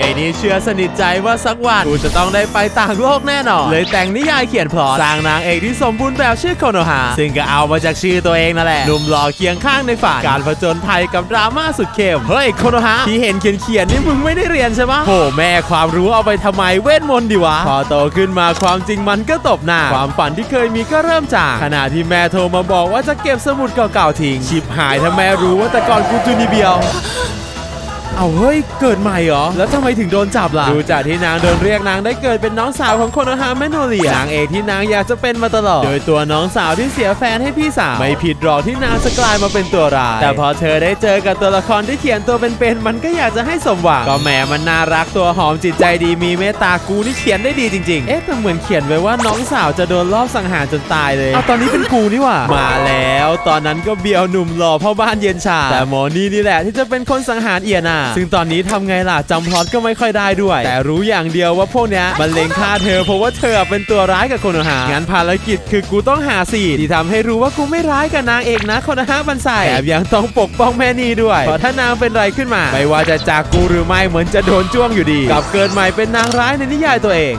ยายนี้เชื่อสนิทใจว่าสักวันกูจะต้องได้ไปต่างโลกแน่นอน เลยแต่งนิยายเขียนพล็อตสร้างนางเอกที่สมบูรณ์แบบชื่อโคโนฮาซึ่งก็เอามาจากชื่อตัวเองนั่นแหละหนุ่มหล่อเคียงข้างในฝันการผจญภัยกับดราม่าสุดเข้มเฮ้ยโคโนฮาที่เห็นเขียนเขียนๆนี่มึงไม่ได้เรียนใช่ปะโหแม่ความรู้เอาไปทำไมเวทมนต์ดีวะพอโตขึ้นมาความจริงมันก็ตบหน้าความฝันที่เคยมีก็เริ่มจากขณะที่แม่โทรมาบอกว่าจะเก็บสมุดเก่าๆทิ้งชิบหายถ้าแม่รู้ว่าแต่ก่อนกูจูนิเบียว เอาเฮ้ยเกิดใหม่เหรอ แล้วทำไมถึงโดนจับล่ะ ดูจากที่นางโดนเรียกนางได้เกิดเป็นน้องสาวของโคโนฮาแมโนเลียนางเอกที่นางอยากจะเป็นมาตลอด โดยตัวน้องสาวที่เสียแฟนให้พี่สาวไม่ผิดหรอกที่นางจะกลายมาเป็นตัวร้าย แต่พอเธอได้เจอกับตัวละครที่เขียนตัวเป็นๆมันก็อยากจะให้สมหวังก็แหมมันน่ารักตัวหอมจิตใจดีมีเมตตากูนี่เขียนได้ดีจริงๆ เอ๊ะแต่เหมือนเขียนไว้ว่าน้องสาวจะโดนลอบสังหารจนตายเลยเอาตอนนี้เป็นกูนี่หว่ามาแล้ว ตอนนั้นก็เบียวหนุ่มหล่อพ่อบ้านเย็นชาแต่หมอนี่นี่แหละที่จะเป็นคนสังหารเอียนาซึ่งตอนนี้ทำไงล่ะจำพลอตก็ไม่ค่อยได้ด้วย แต่รู้อย่างเดียวว่าพวกเนี้ยมันเลงฆ่าเธอเพราะว่าเธอเป็นตัวร้ายกับคนหางันภารกิจคือกูต้องหาสีที่ทำให้รู้ว่ากูไม่ร้ายกับนางเอกนะคนหาบันใส่แถมยังต้องปกป้องแม่นีด้วยเพราะถ้านางเป็นไรขึ้นมา ไม่ว่าจะจากกูหรือไม่เหมือนจะโดนจ้วงอยู่ดี กลับเกิดใหม่เป็นนางร้ายในนิยายตัวเอง